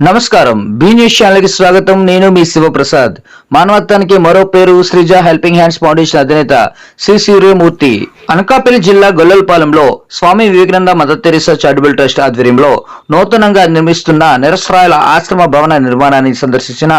నమస్కారం. Be news ఛానల్కి స్వాగతం. నేను మీ శివప్రసాద్. మానవత్వానికి మరో పేరు శ్రీజ హెల్పింగ్ హ్యాండ్స్ ఫౌండేషన్ అధినేత శ్రీ సూర్యమూర్తి. అనకాపల్లి జిల్లా గొల్లలపాలెంలో Swami Vivekananda Mother Teresa charitable trust ఆధ్వర్యంలో నూతనంగా నిర్మిస్తున్న నిరస్రాయల ఆశ్రమ భవన నిర్మాణాన్ని సందర్శించిన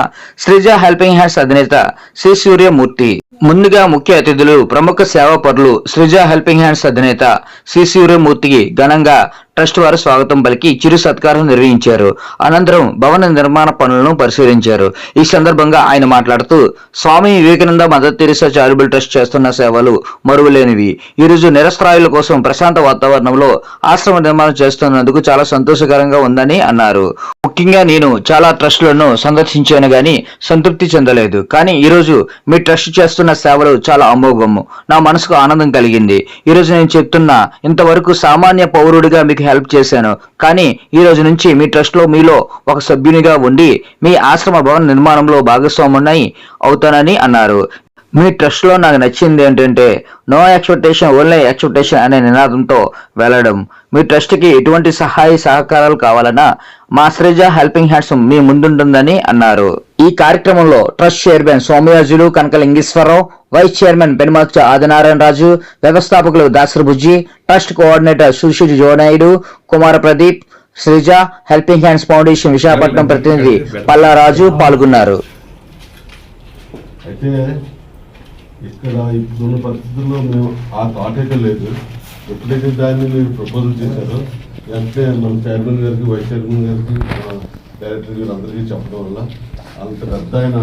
శ్రీజ హెల్పింగ్ హ్యాండ్స్ అధినేత శ్రీ సూర్యమూర్తి. ముందుగా ముఖ్య అతిథులు ప్రముఖ సేవాపరులు శ్రీజ హెల్పింగ్ హ్యాండ్స్ అధినేత శ్రీ సూర్యమూర్తికి ఘనంగా ట్రస్ట్ వారు స్వాగతం పలికి చిరు సత్కారం నిర్వహించారు. అనంతరం భవన నిర్మాణ పనులను పరిశీలించారు. ఈ సందర్భంగా ఆయన మాట్లాడుతూ Swami Vivekananda Mother Teresa charitable trust చేస్తున్న సేవలు మరువలేనివి. ఈ రోజు నిరస్త్రాయుల కోసం ప్రశాంత వాతావరణంలో ఆశ్రమ నిర్మాణం చేస్తున్నందుకు చాలా సంతోషకరంగా ఉందని అన్నారు. ముఖ్యంగా నేను చాలా ట్రస్టులను సందర్శించాను గాని సంతృప్తి చెందలేదు. కానీ ఈరోజు మీ ట్రస్ట్ చేస్తున్న సేవలు చాలా అమోఘము. నా మనసుకు ఆనందం కలిగింది. ఈరోజు నేను చెప్తున్న ఇంతవరకు సామాన్య పౌరుడిగా మీకు హెల్ప్ చేశాను. కానీ ఈ రోజు నుంచి మీ ట్రస్ట్లో మీలో ఒక సభ్యునిగా ఉండి మీ ఆశ్రమ భవన నిర్మాణంలో భాగస్వామున్నాయి అవుతానని అన్నారు. మీ ట్రస్ట్లో నాకు నచ్చింది ఏంటంటే నో ఎక్స్పెక్టేషన్ ఓన్లీ ఎక్స్పెక్టేషన్ అనే నినాదంతో వెళ్ళడం. మీ ట్రస్ట్కి ఎటువంటి సహాయ సహకారాలు కావాలన్నా మా శ్రీజ హెల్పింగ్ హ్యాండ్స్ మీ ముందుంటుందని అన్నారు. ఈ కార్యక్రమంలో trust chairman Somayajulu Kanaka Lingeswararao vice chairman Penumarcha Adinarayana Raju వ్యవస్థాపకులు Dasari Bujji trust coordinator Sushil Jonaidu Kumara Pradeep Sreeja helping hands foundation Visakhapatnam ప్రతినిధి పల్లారాజు పాల్గొన్నారు. ఇక్కడ ఇప్పుడున్న పరిస్థితుల్లో మేము ఆ థాట్ అయితే లేదు. ఎప్పుడైతే దాన్ని మీరు ప్రపోజల్ చేశారో వెంటనే మన చైర్మన్ గారికి వైస్ చైర్మన్ గారికి మన డైరెక్టర్ గారు అందరికీ చెప్పడం వల్ల అంత పెద్ద ఆయన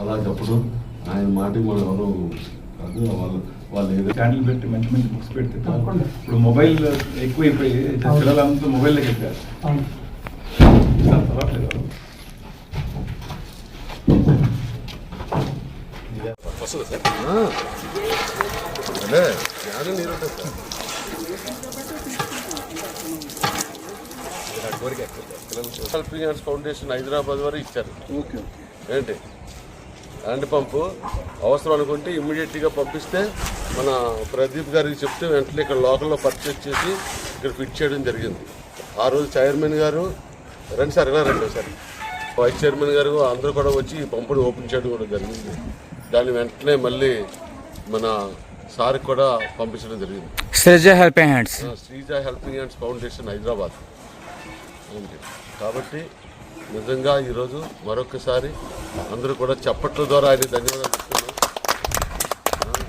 అలా చెప్పడం ఆయన మాటకి మనం ఎవరు కాదు వాళ్ళు వాళ్ళు ఏదైతే క్యాండిల్ పెట్టి మంచి మంచి బుక్స్ పెడితే ఇప్పుడు మొబైల్ ఎక్కువైపోయి పిల్లలంతా మొబైల్లోకి వెళ్ళారు అదే నీరు హ్యాండ్స్ ఫౌండేషన్ హైదరాబాద్ వరకు ఇచ్చారు ఏంటి హ్యాండ్ పంపు అవసరం అనుకుంటే ఇమ్మీడియట్గా పంపిస్తే మన ప్రదీప్ గారికి చెప్తే వెంటనే ఇక్కడ లోకల్లో పర్చేజ్ చేసి ఇక్కడ ఫిట్ చేయడం జరిగింది. ఆ రోజు చైర్మన్ గారు రండి సార్ ఇలా రండి సార్. వైస్ చైర్మన్ గారు అందరూ కూడా వచ్చి ఈ పంపుని ఓపెన్ చేయడం కూడా జరిగింది. దాన్ని వెంటనే మళ్ళీ మన సార్కి కూడా పంపించడం జరిగింది. Sreeja helping hands. Sreeja helping hands foundation Hyderabad. కాబట్టి నిజంగా ఈరోజు మరొకసారి అందరూ కూడా చప్పట్ల ద్వారా ఆయన ధన్యవాదాలు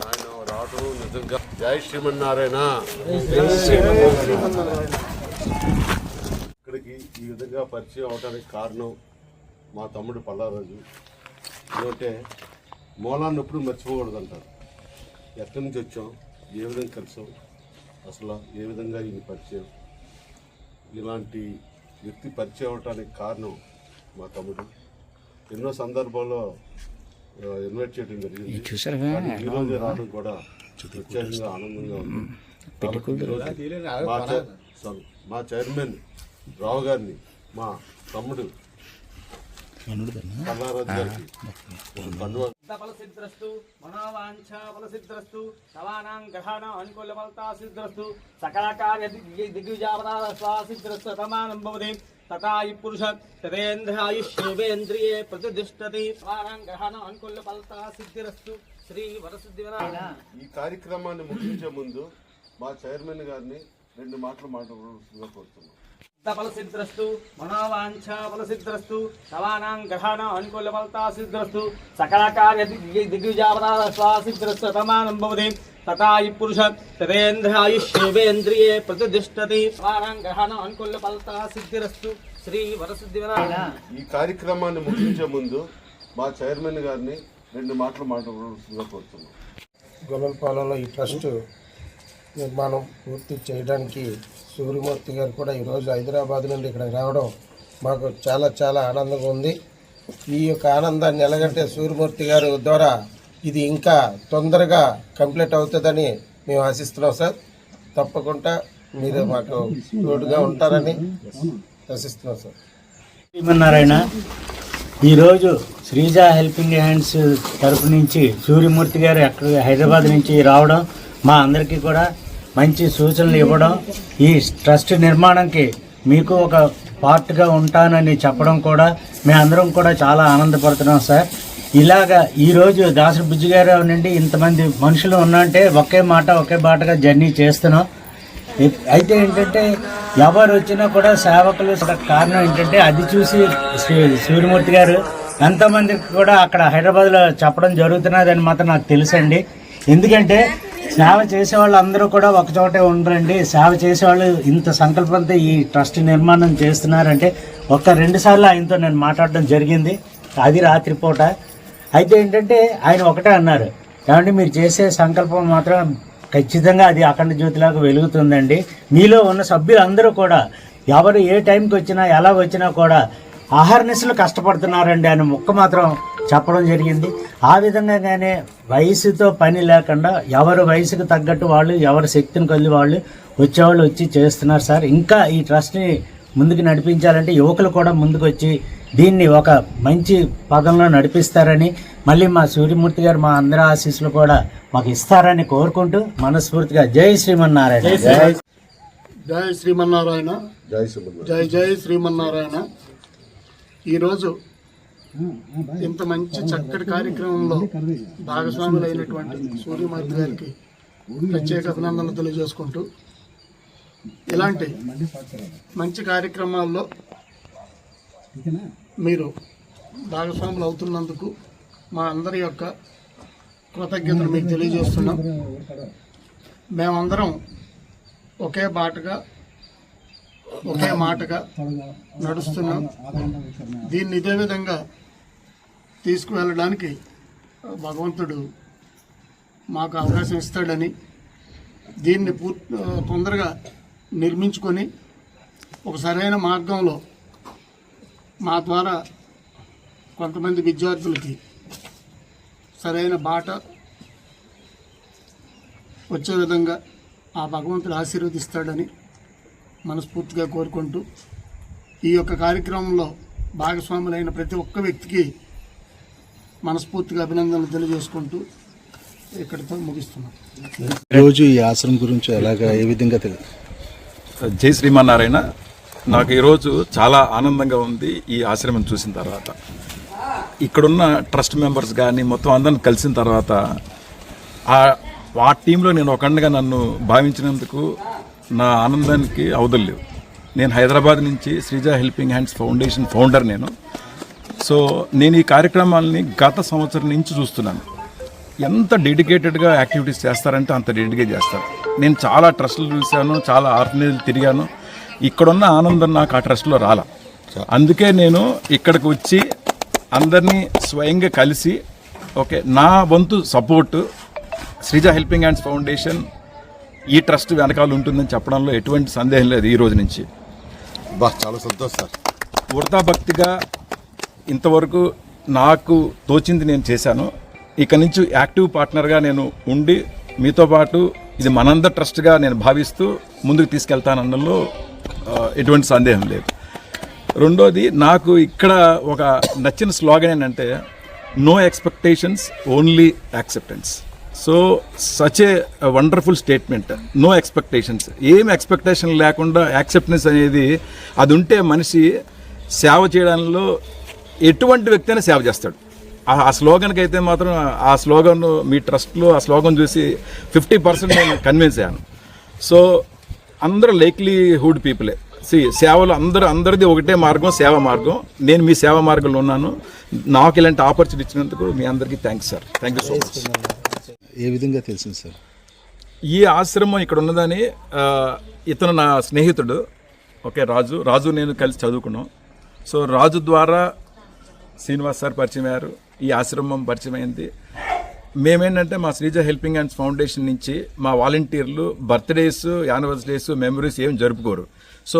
ఆయన రావడం నిజంగా. జై శ్రీమన్నారాయణ. ఇక్కడికి ఈ విధంగా పరిచయం అవడానికి కారణం మా తమ్ముడు పల్లారాజు. ఎందుకంటే మూలాన్ని ఎప్పుడు మర్చిపోకూడదు అంటారు ఎక్కడి నుంచి వచ్చాం? ఏ విధంగా కలిసాం? అసలు ఏ విధంగా ఈయన పరిచయం? ఇలాంటి వ్యక్తి పరిచయం అవడానికి కారణం మా తమ్ముడు. ఎన్నో సందర్భాల్లో ఇన్వైట్ చేయడం జరిగింది. కానీ ఈ రోజు రావడం కూడా ప్రత్యేకంగా ఆనందంగా ఉంది. ఈరోజు మా చైర్మన్ రావు గారిని మా తమ్ముడు పల్లారాజు గారికి. ఒక కండువా ఫలసిద్రస్తు మనోవాంఛా ఫలసిద్రస్తు సవానాం గ్రహాణం అనుకూల ఫలతా సిద్రస్తు సకలకార్య దిగ్విజాపదాల స్వాసిద్రస్తు తమానం భవతి. తథా ఈ పురుష సవానాం గ్రహాణం శ్రీ ఈ కార్యక్రమాన్ని ముగించే ముందు మా చైర్మన్ గారిని రెండు మాటలు మాట్లాడాల్సిందిగా కోరుతున్నాం. ఫలసిద్రస్తు మనోవాంఛా ఫలసిద్రస్తు సవానాం గ్రహాణం అనుకూల ఫలతా సిద్రస్తు సకలకార్య దిగ్విజాపదాల స్వాసిద్రస్తు తమానం భవతి. తథా ఈ పురుష తదేంద్రాయుష్యేంద్రియే ప్రతిష్టతి. సవానాం గ్రహాణం అనుకూల ఫలతా సిద్ధిరస్తు. శ్రీ వరసిద్ధి ఈ కార్యక్రమాన్ని ముగించే ముందు మా చైర్మన్ గారిని రెండు మాటలు మాట్లాడాల్సిందిగా కోరుతున్నాం. గొల్లపాలెంలో ఈ ట్రస్ట్ నిర్మాణం పూర్తి చేయడానికి సూర్యమూర్తి గారు కూడా ఈరోజు హైదరాబాద్ నుండి ఇక్కడ రావడం మాకు చాలా చాలా ఆనందంగా ఉంది. ఈ యొక్క ఆనందాన్ని ఎలాగంటే సూర్యమూర్తి గారు ద్వారా ఇది ఇంకా తొందరగా కంప్లీట్ అవుతుందని మేము ఆశిస్తున్నాం సార్. తప్పకుండా మీరు మాకు తోడుగా ఉంటారని ఆశిస్తున్నాం సార్. శ్రీమన్నారాయణ ఈరోజు శ్రీజ హెల్పింగ్ హ్యాండ్స్ తరపు నుంచి సూర్యమూర్తి గారు అక్కడ హైదరాబాద్ నుంచి రావడం మా అందరికీ కూడా మంచి సూచనలు ఇవ్వడం ఈ ట్రస్ట్ నిర్మాణంకి మీకు ఒక పార్ట్గా ఉంటానని చెప్పడం కూడా మేమందరం కూడా చాలా ఆనందపడుతున్నాం సార్. ఇలాగా ఈరోజు దాసరి బుజ్జి గారు నుండి ఇంతమంది మనుషులు ఉన్నంటే ఒకే మాట ఒకే బాటగా జర్నీ చేస్తున్నాం. అయితే ఏంటంటే ఎవరు వచ్చినా కూడా సేవకులు కారణం ఏంటంటే అది చూసి సూర్యమూర్తి గారు. ఎంతోమందికి కూడా అక్కడ హైదరాబాద్లో చెప్పడం జరుగుతున్నదని మాత్రం నాకు తెలుసండి. ఎందుకంటే సేవ చేసే వాళ్ళు అందరూ కూడా ఒక చోటే ఉండరండి. సేవ చేసేవాళ్ళు ఇంత సంకల్పంతో ఈ ట్రస్ట్ నిర్మాణం చేస్తున్నారంటే ఒక రెండు సార్లు ఆయనతో నేను మాట్లాడడం జరిగింది. అది రాత్రిపూట. అయితే ఏంటంటే ఆయన ఒకటే అన్నారు. ఏమంటే మీరు చేసే సంకల్పం మాత్రం ఖచ్చితంగా అది అఖండ జ్యోతిలాగా వెలుగుతుందండి. మీలో ఉన్న సభ్యులందరూ కూడా ఎవరు ఏ టైంకి వచ్చినా ఎలా వచ్చినా కూడా ఆహార్నిశలు కష్టపడుతున్నారండి అని ముక్క మాత్రం చెప్పడం జరిగింది. ఆ విధంగానే వయసుతో పని లేకుండా ఎవరు వయసుకు తగ్గట్టు వాళ్ళు ఎవరి శక్తిని కొద్ది వాళ్ళు వచ్చేవాళ్ళు వచ్చి చేస్తున్నారు సార్. ఇంకా ఈ ట్రస్ట్ని ముందుకు నడిపించాలంటే యువకులు కూడా ముందుకు వచ్చి దీన్ని ఒక మంచి పదంలో నడిపిస్తారని మళ్ళీ మా సూర్యమూర్తి గారు మా అందరి ఆశీస్సులు కూడా మాకు ఇస్తారని కోరుకుంటూ మనస్ఫూర్తిగా జై శ్రీమన్నారాయణ. జై శ్రీమన్నారాయణ. జై సుబ్రహ్మణ్యం జై జై శ్రీమన్నారాయణ. ఈరోజు ఇంత మంచి చక్కటి కార్యక్రమంలో భాగస్వాములైనటువంటి సూర్యమూర్తి గారికి ప్రత్యేక అభినందనలు తెలియజేసుకుంటూ ఇలాంటి మంచి కార్యక్రమాల్లో మీరు భాగస్వాములు అవుతున్నందుకు మా అందరి యొక్క కృతజ్ఞతలు మీకు తెలియజేస్తున్నాం. మేమందరం ఒకే బాటగా ఒకే మాటగా నడుస్తున్నాం దీన్ని ఇదే విధంగా తీసుకువెళ్ళడానికి భగవంతుడు మాకు అవకాశం ఇస్తాడని దీన్ని పూర్ తొందరగా నిర్మించుకొని ఒక సరైన మార్గంలో మా ద్వారా కొంతమంది విద్యార్థులకి సరైన బాట వచ్చే విధంగా ఆ భగవంతుడు ఆశీర్వదిస్తాడని మనస్ఫూర్తిగా కోరుకుంటూ ఈ యొక్క కార్యక్రమంలో భాగస్వాములైన ప్రతి ఒక్క వ్యక్తికి మనస్ఫూర్తిగా అభినందనలు తెలియజేసుకుంటూ ఇక్కడితో ముగిస్తున్నాం. రోజు ఈ ఆశ్రమం గురించి ఎలాగా ఏ విధంగా తెలుసు జై శ్రీమన్నారాయణ. నాకు ఈరోజు చాలా ఆనందంగా ఉంది ఈ ఆశ్రమం చూసిన తర్వాత. ఇక్కడున్న ట్రస్ట్ మెంబర్స్ కానీ మొత్తం అందరిని కలిసిన తర్వాత ఆ ఆ టీంలో నేను ఒకండగా నన్ను భావించినందుకు నా ఆనందానికి అవదలేవు నేను హైదరాబాద్ నుంచి Sreeja helping hands foundation founder నేను. సో నేను ఈ కార్యక్రమాలని గత సంవత్సరం నుంచి చూస్తున్నాను. ఎంత డెడికేటెడ్గా యాక్టివిటీస్ చేస్తారంటే అంత డెడికేట్ చేస్తారు. నేను చాలా ట్రస్ట్లు చూశాను చాలా ఆర్ఫనేజ్లు తిరిగాను. ఇక్కడున్న ఆనందం నాకు ఆ ట్రస్ట్లో రాలా. అందుకే నేను ఇక్కడికి వచ్చి అందరినీ స్వయంగా కలిసి ఓకే నా వంతు support Sreeja helping hands foundation ఈ ట్రస్ట్ వెనకాల ఉంటుందని చెప్పడంలో ఎటువంటి సందేహం లేదు ఈ రోజు నుంచి. బా చాలా సంతోషం సార్. వృధా భక్తిగా ఇంతవరకు నాకు తోచింది నేను చేశాను. ఇక నుంచి యాక్టివ్ పార్ట్నర్గా నేను ఉండి మీతో పాటు ఇది మనందరి ట్రస్ట్గా నేను భావిస్తూ ముందుకు తీసుకెళ్తానన్నలో ఎటువంటి సందేహం లేదు. రెండోది నాకు ఇక్కడ ఒక నచ్చిన స్లోగన్ ఏంటంటే no expectations only acceptance so such a wonderful statement no expectations ఏం ఎక్స్పెక్టేషన్ లేకుండా యాక్సెప్టెన్స్ అనేది అది ఉంటే మనిషి సేవ చేయడంలో ఎటువంటి వ్యక్తి అయినా సేవ చేస్తాడు. ఆ- స్లోగన్కి అయితే మాత్రం ఆ స్లోగన్ మీ ట్రస్ట్లో ఆ స్లోగన్ చూసి ఫిఫ్టీ పర్సెంట్ నేను కన్విన్స్ అయ్యాను. సో అందరూ లైక్లీహుడ్ పీపులే సి సేవలు అందరూ అందరిది ఒకటే మార్గం సేవ మార్గం. నేను మీ సేవ మార్గంలో ఉన్నాను. నాకు ఇలాంటి ఆపర్చునిటీ ఇచ్చినందుకు మీ అందరికీ thanks sir thank you so much ఏ విధంగా తెలిసింది సార్? ఈ ఆశ్రమం ఇక్కడ ఉన్నదని ఇతను నా స్నేహితుడు. ఓకే రాజు రాజు నేను కలిసి చదువుకున్నాం. సో రాజు ద్వారా శ్రీనివాస్ సార్ పరిచయం అయ్యారు. ఈ ఆశ్రమం పరిచయం అయింది. మేమేంటంటే మా శ్రీజ హెల్పింగ్ హ్యాండ్స్ ఫౌండేషన్ నుంచి మా వాలంటీర్లు బర్త్డేస్ యానివర్సరీస్ మెమరీస్ ఏం జరుపుకోరు. సో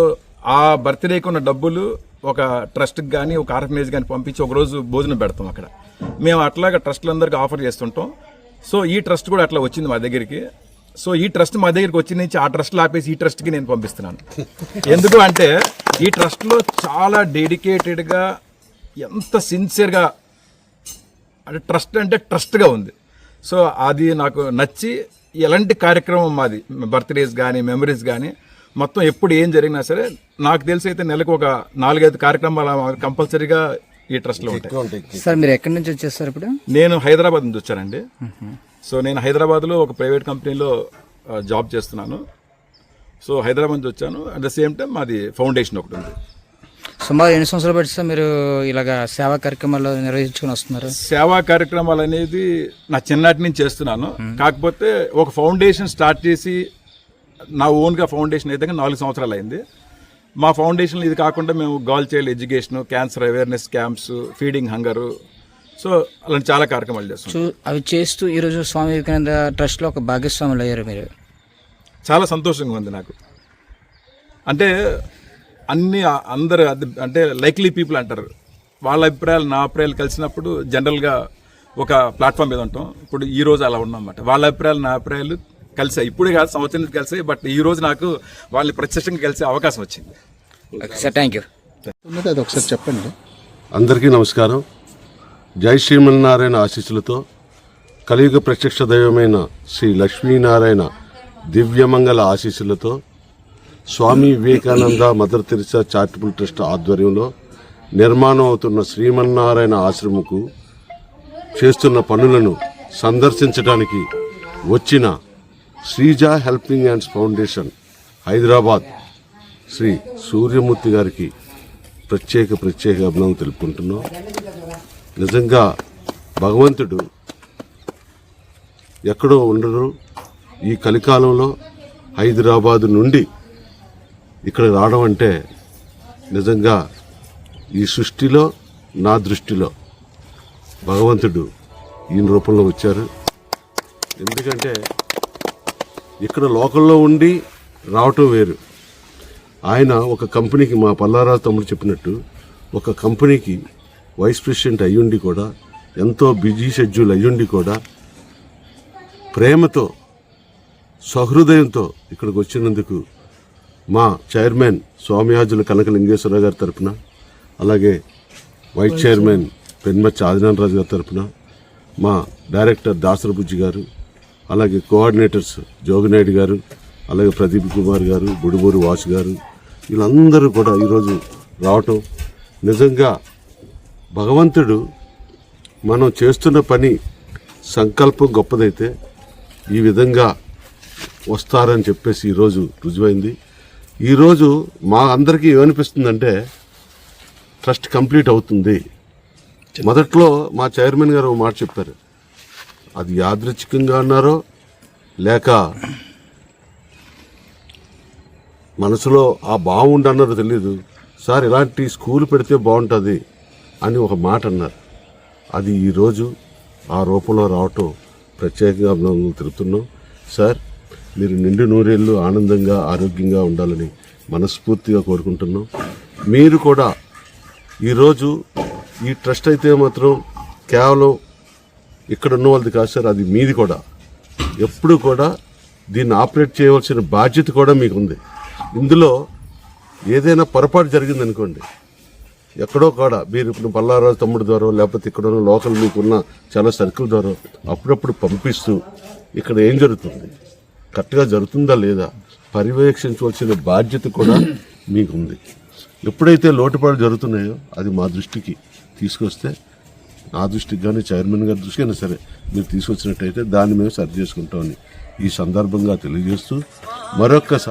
ఆ బర్త్డేకి ఉన్న డబ్బులు ఒక ట్రస్ట్కి కానీ ఒక ఆర్ఫనేజ్ కానీ పంపించి ఒకరోజు భోజనం పెడతాం అక్కడ. మేము అట్లాగా ట్రస్ట్లందరికీ ఆఫర్ చేస్తుంటాం. సో ఈ ట్రస్ట్ కూడా అట్లా వచ్చింది మా దగ్గరికి. సో ఈ ట్రస్ట్ మా దగ్గరికి వచ్చిన నుంచి ఆ ట్రస్ట్ ఆపేసి ఈ ట్రస్ట్కి నేను పంపిస్తున్నాను. ఎందుకు అంటే ఈ ట్రస్ట్లో చాలా డెడికేటెడ్గా ఎంత సిన్సియర్గా అంటే ట్రస్ట్ అంటే ట్రస్ట్గా ఉంది. సో అది నాకు నచ్చి ఎలాంటి కార్యక్రమం మాది బర్త్డేస్ కానీ మెమరీస్ కానీ మొత్తం ఎప్పుడు ఏం జరిగినా సరే నాకు తెలిసి అయితే నెలకు ఒక నాలుగైదు కార్యక్రమాలు కంపల్సరీగా ఈ ట్రస్ట్లో ఉంటాయి. సార్ మీరు ఎక్కడి నుంచి వచ్చేస్తారు ఇప్పుడు? నేను హైదరాబాద్ నుంచి వచ్చానండి. సో నేను హైదరాబాద్లో ఒక ప్రైవేట్ కంపెనీలో జాబ్ చేస్తున్నాను. సో హైదరాబాద్ నుంచి వచ్చాను. అట్ ద సేమ్ టైం మాది ఫౌండేషన్ ఒకటి ఉంది. సుమారు ఎన్ని సంవత్సరాలు బట్టి సార్ మీరు ఇలాగ సేవా కార్యక్రమాలు నిర్వహించుకుని వస్తున్నారు? సేవా కార్యక్రమాలు అనేది నా చిన్నటి నుంచి చేస్తున్నాను. కాకపోతే ఒక ఫౌండేషన్ స్టార్ట్ చేసి నా ఓన్గా ఫౌండేషన్ అయితే నాలుగు సంవత్సరాలు అయింది. మా ఫౌండేషన్లో ఇది కాకుండా మేము girl child education cancer awareness camps feeding hunger so అలాంటి చాలా కార్యక్రమాలు చేస్తున్నాం. చూ అవి చేస్తూ ఈరోజు స్వామి వివేకానంద ట్రస్ట్లో ఒక భాగస్వాములు అయ్యారు మీరు. చాలా సంతోషంగా ఉంది నాకు. అంటే అన్ని అందరు అది- అంటే లైక్లీ పీపుల్ అంటారు. వాళ్ళ అభిప్రాయాలు నా అభిప్రాయాలు కలిసినప్పుడు జనరల్గా ఒక ప్లాట్ఫామ్ మీద ఉంటాం. ఇప్పుడు ఈ రోజు అలా ఉన్నాం అన్నమాట. వాళ్ళ అభిప్రాయాలు నా అభిప్రాయాలు కలిసాయి ఇప్పుడే కాదు సంవత్సరం నుంచి కలిసాయి బట్ ఈ రోజు నాకు వాళ్ళని ప్రత్యక్షంగా కలిసే అవకాశం వచ్చింది. సార్ థ్యాంక్ యూ అది ఒకసారి చెప్పండి. అందరికీ నమస్కారం. జై శ్రీమన్నారాయణ ఆశీస్సులతో కలియుగ ప్రత్యక్ష దైవమైన శ్రీ లక్ష్మీనారాయణ దివ్యమంగళ ఆశీస్సులతో Swami Vivekananda Mother Teresa charitable trust ఆధ్వర్యంలో నిర్మాణం అవుతున్న శ్రీమన్నారాయణ ఆశ్రమకు చేస్తున్న పనులను సందర్శించడానికి వచ్చిన Sreeja helping hands foundation Hyderabad. Shri Suryamurthy గారికి ప్రత్యేక ప్రత్యేక అభినందన తెలుపుకుంటున్నాం. నిజంగా భగవంతుడు ఎక్కడో ఉండరు ఈ కలికాలంలో హైదరాబాదు నుండి ఇక్కడ రావడం అంటే నిజంగా ఈ సృష్టిలో నా దృష్టిలో భగవంతుడు ఈయన రూపంలో వచ్చారు. ఎందుకంటే ఇక్కడ లోకల్లో ఉండి రావటం వేరు. ఆయన ఒక కంపెనీకి మా పల్లారావు తమ్ముడు చెప్పినట్టు ఒక కంపెనీకి వైస్ ప్రెసిడెంట్ అయ్యుండి కూడా ఎంతో బిజీ షెడ్యూల్ అయ్యుండి కూడా ప్రేమతో సహృదయంతో ఇక్కడికి వచ్చినందుకు మా చైర్మన్ స్వామియాజుల కనకలింగేశ్వర గారి తరపున అలాగే వైస్ చైర్మన్ పెన్మచ్చ ఆదినారాజు గారి తరపున మా డైరెక్టర్ దాసరబుజ్జి గారు అలాగే కోఆర్డినేటర్స్ జోగినాయుడు గారు అలాగే ప్రదీప్ కుమార్ గారు బుడిబూరు వాసు గారు వీళ్ళందరూ కూడా ఈరోజు రావటం నిజంగా భగవంతుడు మనం చేస్తున్న పని సంకల్పం గొప్పదైతే ఈ విధంగా వస్తారని చెప్పేసి ఈరోజు రుజువైంది. ఈరోజు మా అందరికీ ఏమనిపిస్తుందంటే ట్రస్ట్ కంప్లీట్ అవుతుంది. మొదట్లో మా చైర్మన్ గారు ఒక మాట చెప్పారు. అది యాదృచ్ఛికంగా అన్నారో లేక మనసులో ఆ బాగుండి అన్నారో తెలియదు సార్ ఇలాంటి స్కూల్ పెడితే బాగుంటుంది అని ఒక మాట అన్నారు. అది ఈరోజు ఆ రూపంలో రావటం ప్రత్యేకంగా అభినందనలు తెలుపుతున్నాం సార్ మీరు నిండు నూరేళ్ళు ఆనందంగా ఆరోగ్యంగా ఉండాలని మనస్ఫూర్తిగా కోరుకుంటున్నాం. మీరు కూడా ఈరోజు ఈ ట్రస్ట్ అయితే మాత్రం కేవలం ఇక్కడ ఉన్న వాళ్ళది కాదు సార్ అది మీది కూడా. ఎప్పుడు కూడా దీన్ని ఆపరేట్ చేయవలసిన బాధ్యత కూడా మీకు ఉంది. ఇందులో ఏదైనా పొరపాటు జరిగిందనుకోండి ఎక్కడో కూడా మీరు ఇప్పుడు పల్లారాజు తమ్ముడు ద్వారా లేకపోతే ఇక్కడ ఉన్న లోకల్ మీకున్న చాలా సర్కిల్ ద్వారా అప్పుడప్పుడు పంపిస్తూ ఇక్కడ ఏం జరుగుతుంది? కరెక్ట్గా జరుగుతుందా లేదా? పర్యవేక్షించవలసిన బాధ్యత కూడా మీకుంది ఎప్పుడైతే లోటుపాట్లు జరుగుతున్నాయో అది మా దృష్టికి తీసుకొస్తే నా దృష్టికి కానీ చైర్మన్ గారి దృష్టికి అయినా సరే మీరు తీసుకొచ్చినట్టయితే దాన్ని మేము సరి చేసుకుంటామని ఈ సందర్భంగా తెలియజేస్తూ మరొక్కసారి